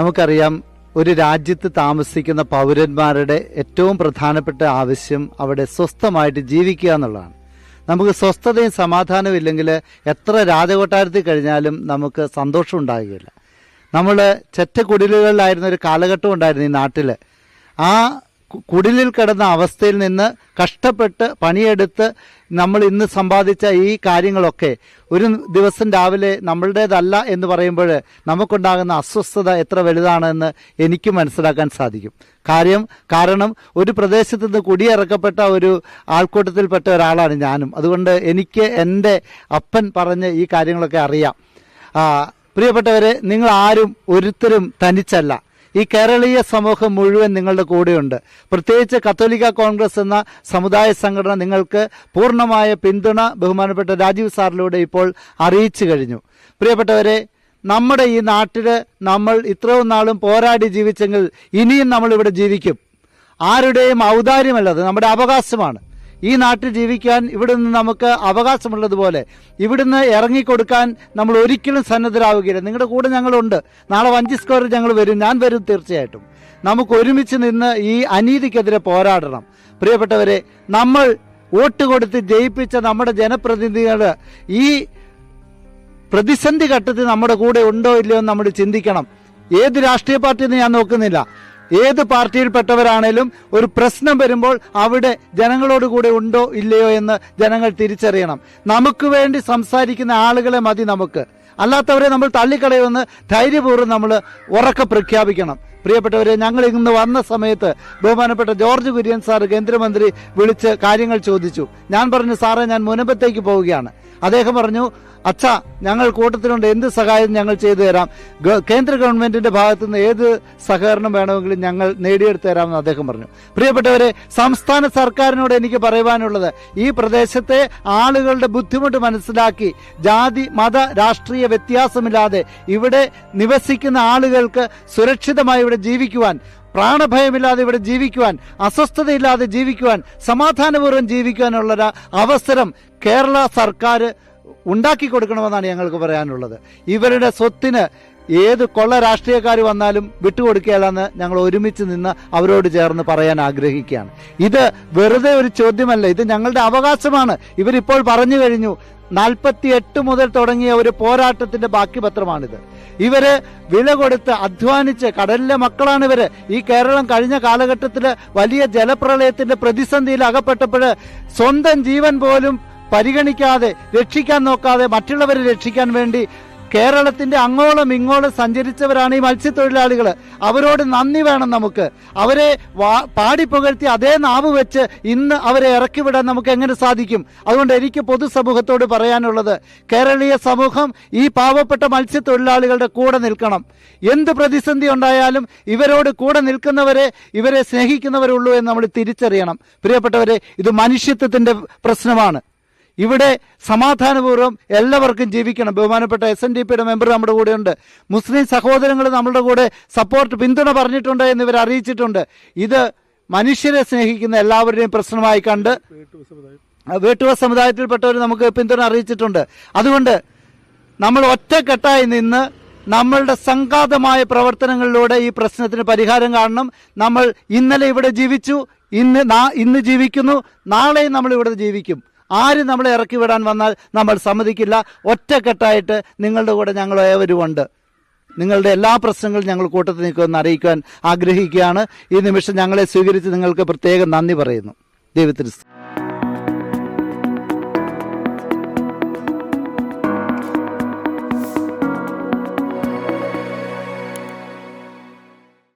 നമുക്കറിയാം ഒരു രാജ്യത്ത് താമസിക്കുന്ന പൗരന്മാരുടെ ഏറ്റവും പ്രധാനപ്പെട്ട ആവശ്യം അവിടെ സ്വസ്ഥമായിട്ട് ജീവിക്കുക എന്നുള്ളതാണ്. നമുക്ക് സ്വസ്ഥതയും സമാധാനവും ഇല്ലെങ്കിൽ എത്ര രാജകൊട്ടാരത്തിൽ കഴിഞ്ഞാലും നമുക്ക് സന്തോഷം ഉണ്ടാകുകയില്ല. നമ്മൾ ചെറ്റക്കുടിലുകളിലായിരുന്ന ഒരു കാലഘട്ടം ഉണ്ടായിരുന്നു ഈ നാട്ടിൽ ആ കുടിലിൽ കിടന്ന അവസ്ഥയിൽ നിന്ന് കഷ്ടപ്പെട്ട് പണിയെടുത്ത് നമ്മൾ ഇന്ന് സമ്പാദിച്ച ഈ കാര്യങ്ങളൊക്കെ ഒരു ദിവസം രാവിലെ നമ്മളുടേതല്ല എന്ന് പറയുമ്പോൾ നമുക്കുണ്ടാകുന്ന അസ്വസ്ഥത എത്ര വലുതാണെന്ന് എനിക്ക് മനസ്സിലാക്കാൻ സാധിക്കും. കാര്യം കാരണം ഒരു പ്രദേശത്ത് നിന്ന് കുടിയിറക്കപ്പെട്ട ഒരു ആൾക്കൂട്ടത്തിൽപ്പെട്ട ഒരാളാണ് ഞാനും. അതുകൊണ്ട് എനിക്ക് എന്റെ അപ്പൻ പറഞ്ഞ് ഈ കാര്യങ്ങളൊക്കെ അറിയാം. പ്രിയപ്പെട്ടവരെ നിങ്ങൾ ആരും ഒരുത്തരും തനിച്ചല്ല. ഈ കേരളീയ സമൂഹം മുഴുവൻ നിങ്ങളുടെ കൂടെയുണ്ട്. പ്രത്യേകിച്ച് കത്തോലിക്ക കോൺഗ്രസ് എന്ന സമുദായ സംഘടന നിങ്ങൾക്ക് പൂർണമായ പിന്തുണ ബഹുമാനപ്പെട്ട രാജീവ് സാറിലൂടെ ഇപ്പോൾ അറിയിച്ചു കഴിഞ്ഞു. പ്രിയപ്പെട്ടവരെ നമ്മുടെ ഈ നാട്ടിൽ നമ്മൾ ഇത്രയും നാളും പോരാടി ജീവിച്ചെങ്കിൽ ഇനിയും നമ്മൾ ഇവിടെ ജീവിക്കും. ആരുടെയും ഔദാര്യമല്ലത് നമ്മുടെ അവകാശമാണ്. ഈ നാട്ടിൽ ജീവിക്കാൻ ഇവിടെ നിന്ന് നമുക്ക് അവകാശമുള്ളതുപോലെ ഇവിടുന്ന് ഇറങ്ങിക്കൊടുക്കാൻ നമ്മൾ ഒരിക്കലും സന്നദ്ധരാകുകയില്ല നിങ്ങളുടെ കൂടെ ഞങ്ങളുണ്ട്. നാളെ വഞ്ചി സ്ക്വയറിൽ ഞങ്ങൾ വരും. ഞാൻ വരും തീർച്ചയായിട്ടും. നമുക്ക് ഒരുമിച്ച് നിന്ന് ഈ അനീതിക്കെതിരെ പോരാടണം. പ്രിയപ്പെട്ടവരെ നമ്മൾ വോട്ട് കൊടുത്ത് ജയിപ്പിച്ച നമ്മുടെ ജനപ്രതിനിധികൾ ഈ പ്രതിസന്ധി ഘട്ടത്തിൽ നമ്മുടെ കൂടെ ഉണ്ടോ ഇല്ലയോ എന്ന് നമ്മൾ ചിന്തിക്കണം. ഏത് രാഷ്ട്രീയ പാർട്ടിയെന്ന് ഞാൻ നോക്കുന്നില്ല. ഏത് പാർട്ടിയിൽപ്പെട്ടവരാണേലും ഒരു പ്രശ്നം വരുമ്പോൾ അവിടെ ജനങ്ങളോട് കൂടെ ഉണ്ടോ ഇല്ലയോ എന്ന് ജനങ്ങൾ തിരിച്ചറിയണം. നമുക്ക് വേണ്ടി സംസാരിക്കുന്ന ആളുകളെ മതി നമുക്ക്. അല്ലാത്തവരെ നമ്മൾ തള്ളിക്കളയുമെന്ന് ധൈര്യപൂർവം നമ്മൾ ഉറക്കെ പ്രഖ്യാപിക്കണം. പ്രിയപ്പെട്ടവരെ ഞങ്ങൾ ഇന്ന് വന്ന സമയത്ത് ബഹുമാനപ്പെട്ട ജോർജ് കുര്യൻ സാർ കേന്ദ്രമന്ത്രി വിളിച്ച് കാര്യങ്ങൾ ചോദിച്ചു. ഞാൻ പറഞ്ഞു സാറേ ഞാൻ മുനമ്പത്തേക്ക് പോവുകയാണ്. അദ്ദേഹം പറഞ്ഞു അച്ഛ ഞങ്ങൾ കൂട്ടത്തിലുണ്ട്. എന്ത് സഹായം ഞങ്ങൾ ചെയ്തു തരാം? കേന്ദ്ര ഗവൺമെന്റിന്റെ ഭാഗത്തു നിന്ന് ഏത് സഹകരണം വേണമെങ്കിലും ഞങ്ങൾ നേടിയെടുത്തു തരാമെന്ന് അദ്ദേഹം പറഞ്ഞു. പ്രിയപ്പെട്ടവരെ സംസ്ഥാന സർക്കാരിനോട് എനിക്ക് പറയുവാനുള്ളത് ഈ പ്രദേശത്തെ ആളുകളുടെ ബുദ്ധിമുട്ട് മനസ്സിലാക്കി ജാതി മത രാഷ്ട്രീയ വ്യത്യാസമില്ലാതെ ഇവിടെ നിവസിക്കുന്ന ആളുകൾക്ക് സുരക്ഷിതമായി ഇവിടെ ജീവിക്കുവാൻ പ്രാണഭയമില്ലാതെ ഇവിടെ ജീവിക്കുവാൻ അസ്വസ്ഥതയില്ലാതെ ജീവിക്കുവാൻ സമാധാനപൂർവം ജീവിക്കുവാനുള്ളൊരു അവസരം കേരള സർക്കാർ ഉണ്ടാക്കി കൊടുക്കണമെന്നാണ് ഞങ്ങൾക്ക് പറയാനുള്ളത്. ഇവരുടെ സ്വത്തിന് ഏത് കൊള്ള രാഷ്ട്രീയക്കാർ വന്നാലും വിട്ടുകൊടുക്കുകയല്ലെന്ന് ഞങ്ങൾ ഒരുമിച്ച് നിന്ന് അവരോട് ചേർന്ന് പറയാൻ ആഗ്രഹിക്കുകയാണ്. ഇത് വെറുതെ ഒരു ചോദ്യമല്ല ഇത് ഞങ്ങളുടെ അവകാശമാണ്. ഇവരിപ്പോൾ പറഞ്ഞു കഴിഞ്ഞു നാൽപ്പത്തി എട്ട് മുതൽ തുടങ്ങിയ ഒരു പോരാട്ടത്തിന്റെ ബാക്കി പത്രമാണിത് ഇവർ വില കൊടുത്ത് അധ്വാനിച്ച് കടലിലെ മക്കളാണ് ഇവർ. ഈ കേരളം കഴിഞ്ഞ കാലഘട്ടത്തിൽ വലിയ ജലപ്രളയത്തിന്റെ പ്രതിസന്ധിയിൽ അകപ്പെട്ടപ്പോൾ സ്വന്തം ജീവൻ പോലും പരിഗണിക്കാതെ രക്ഷിക്കാൻ നോക്കാതെ മറ്റുള്ളവരെ രക്ഷിക്കാൻ വേണ്ടി കേരളത്തിന്റെ അങ്ങോളം ഇങ്ങോളം സഞ്ചരിച്ചവരാണ് ഈ മത്സ്യത്തൊഴിലാളികൾ അവരോട് നന്ദി വേണം നമുക്ക്. അവരെ പാടി പാടിപ്പുകഴ്ത്തി അതേ നാവ് വെച്ച് ഇന്ന് അവരെ ഇറക്കിവിടാൻ നമുക്ക് എങ്ങനെ സാധിക്കും? അതുകൊണ്ട് എനിക്ക് പൊതുസമൂഹത്തോട് പറയാനുള്ളത് കേരളീയ സമൂഹം ഈ പാവപ്പെട്ട മത്സ്യത്തൊഴിലാളികളുടെ കൂടെ നിൽക്കണം. എന്ത് പ്രതിസന്ധി ഉണ്ടായാലും ഇവരോട് കൂടെ നിൽക്കുന്നവരെ ഇവരെ സ്നേഹിക്കുന്നവരുള്ളൂ എന്ന് നമ്മൾ തിരിച്ചറിയണം. പ്രിയപ്പെട്ടവരെ ഇത് മനുഷ്യത്വത്തിന്റെ പ്രശ്നമാണ്. ഇവിടെ സമാധാനപൂർവം എല്ലാവർക്കും ജീവിക്കണം. ബഹുമാനപ്പെട്ട എസ് എൻ ഡി പിയുടെ മെമ്പർ നമ്മുടെ കൂടെയുണ്ട്. മുസ്ലിം സഹോദരങ്ങൾ നമ്മളുടെ കൂടെ സപ്പോർട്ട് പിന്തുണ പറഞ്ഞിട്ടുണ്ട് എന്ന് ഇവർ അറിയിച്ചിട്ടുണ്ട്. ഇത് മനുഷ്യരെ സ്നേഹിക്കുന്ന എല്ലാവരുടെയും പ്രശ്നമായി കണ്ട് വീട്ടുവ സമുദായത്തിൽപ്പെട്ടവർ നമുക്ക് പിന്തുണ അറിയിച്ചിട്ടുണ്ട്. അതുകൊണ്ട് നമ്മൾ ഒറ്റക്കെട്ടായി നിന്ന് നമ്മളുടെ സംഘാതമായ പ്രവർത്തനങ്ങളിലൂടെ ഈ പ്രശ്നത്തിന് പരിഹാരം കാണണം. നമ്മൾ ഇന്നലെ ഇവിടെ ജീവിച്ചു ഇന്ന് ഇന്ന് ജീവിക്കുന്നു നാളെയും നമ്മൾ ഇവിടെ ജീവിക്കും. ആരും നമ്മളെ ഇറക്കി വിടാൻ വന്നാൽ നമ്മൾ സമ്മതിക്കില്ല. ഒറ്റക്കെട്ടായിട്ട് നിങ്ങളുടെ കൂടെ ഞങ്ങൾ ഏവരുമുണ്ട്. നിങ്ങളുടെ എല്ലാ പ്രശ്നങ്ങളും ഞങ്ങൾ കൂട്ടത്തിൽ നിൽക്കുമെന്ന് അറിയിക്കാൻ ആഗ്രഹിക്കുകയാണ്. ഈ നിമിഷം ഞങ്ങളെ സ്വീകരിച്ച് നിങ്ങൾക്ക് പ്രത്യേകം നന്ദി പറയുന്നു. ദൈവത്തിന്.